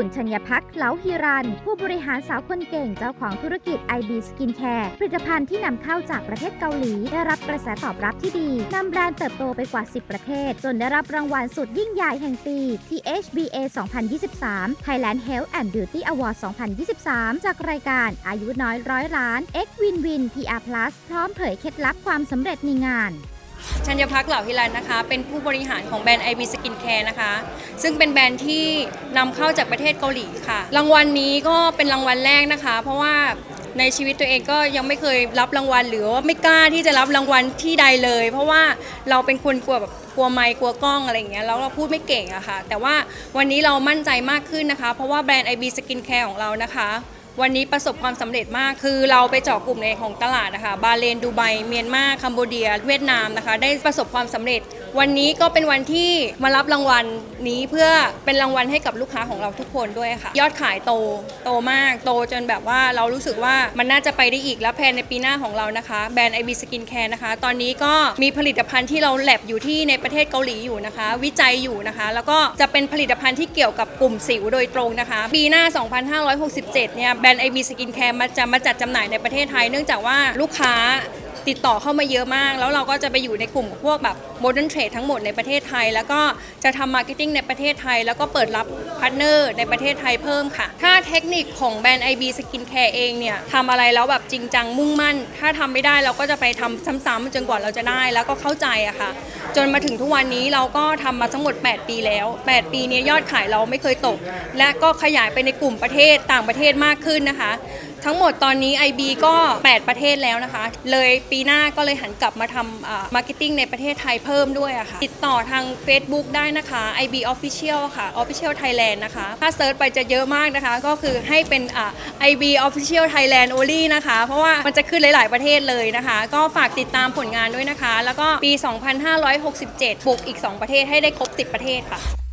คุณชัญพักเหลาฮิรัน ผู้บริหารสาวคนเก่งเจ้าของธุรกิจ IB Skin Care ผลิตภัณฑ์ที่นำเข้าจากประเทศเกาหลี ได้รับกระแสตอบรับที่ดีนำแบรนด์เติบโตไปกว่า 10 ประเทศ จนได้รับรางวัลสุดยิ่งใหญ่แห่งปี ที่ HBA 2023 Thailand Health and Beauty Award 2023 จากรายการอายุน้อยร้อยล้าน X Win Win PR Plus พร้อมเผยเคล็ดลับความสำเร็จในงาน ชัญพักษ์เหล่าฮิรันนะคะ เป็นผู้บริหารของแบรนด์ IB Skin Care นะคะ ซึ่งเป็นแบรนด์ที่นำเข้าจากประเทศเกาหลีค่ะ รางวัลนี้ก็เป็นรางวัลแรกนะคะ เพราะว่าในชีวิตตัวเองก็ยังไม่เคยรับรางวัล หรือว่าไม่กล้าที่จะรับรางวัลที่ใดเลย เพราะว่าเราเป็นคนกลัวแบบกลัวไมค์กลัวกล้องอะไรอย่างเงี้ยแล้วเราพูดไม่เก่งอะค่ะ แต่ว่าวันนี้เรามั่นใจมากขึ้นนะคะ เพราะว่าแบรนด์ IB Skin Care ของเรานะคะ วันนี้ประสบความสำเร็จมาก คือเราไปเจาะกลุ่มในของตลาดนะคะ บาเลนดูไบ เมียนมา คัมโบเดีย เวียดนามนะคะ ได้ประสบความสำเร็จ วันนี้ก็เป็นวันที่มารับรางวัลนี้เพื่อเป็นรางวัลให้กับลูกค้าของเราทุกคนด้วยค่ะ ยอดขายโตโตมากโตจนแบบว่าเรารู้สึกว่ามันน่าจะไปได้อีกแล้วแพลนในปีหน้าของเรานะคะแบรนด์ IB Skin Care นะคะ ตอนนี้ก็มีผลิตภัณฑ์ที่เราแลบอยู่ที่ในประเทศเกาหลีอยู่นะคะ วิจัยอยู่นะคะ แล้วก็จะเป็นผลิตภัณฑ์ที่เกี่ยวกับกลุ่มสิวโดยตรงนะคะ ปีหน้า 2567 เนี่ยแบรนด์ IB Skin Care มาจะมาจัดจำหน่ายในประเทศไทย เนื่องจากว่าลูกค้า ติดต่อเข้ามาเยอะมาก แล้วเราก็จะไปอยู่ในกลุ่มพวกแบบโมเดิร์นเทรดทั้งหมดในประเทศไทย แล้วก็จะทำมาร์เก็ตติ้งในประเทศไทย แล้วก็เปิดรับพาร์ทเนอร์ในประเทศไทยเพิ่มค่ะ ถ้าเทคนิคของแบรนด์ IB Skin Care เองเนี่ยทำอะไรแล้วแบบจริงจังมุ่งมั่น ถ้าทำไม่ได้เราก็จะไปทำซ้ำๆจนกว่าเราจะได้แล้วก็เข้าใจอะค่ะ จนมาถึงทุกวันนี้เราก็ทำมาทั้งหมด 8 ปีแล้ว 8 ปีนี้ยอดขายเราไม่เคยตก และก็ขยายไปในกลุ่มประเทศต่างประเทศมากขึ้นนะคะ ทั้งหมดตอนนี้ IB ก็ 8 ประเทศแล้วนะคะ เลยปีหน้าก็เลยหันกลับมาทำมาร์เก็ตติ้งในประเทศไทยเพิ่มด้วยอะค่ะ ติดต่อทาง Facebook ได้นะคะ IB Official ค่ะ Official Thailand นะคะ ถ้าเซิร์ชไปจะเยอะมากนะคะ ก็คือให้เป็นอ่า IB Official Thailand only นะคะ เพราะว่ามันจะขึ้นหลาย ๆประเทศเลยนะคะ ก็ฝากติดตามผลงานด้วยนะคะ แล้วก็ปี 2567ปลุกอีก 2 ประเทศให้ได้ครบ 10 ประเทศค่ะ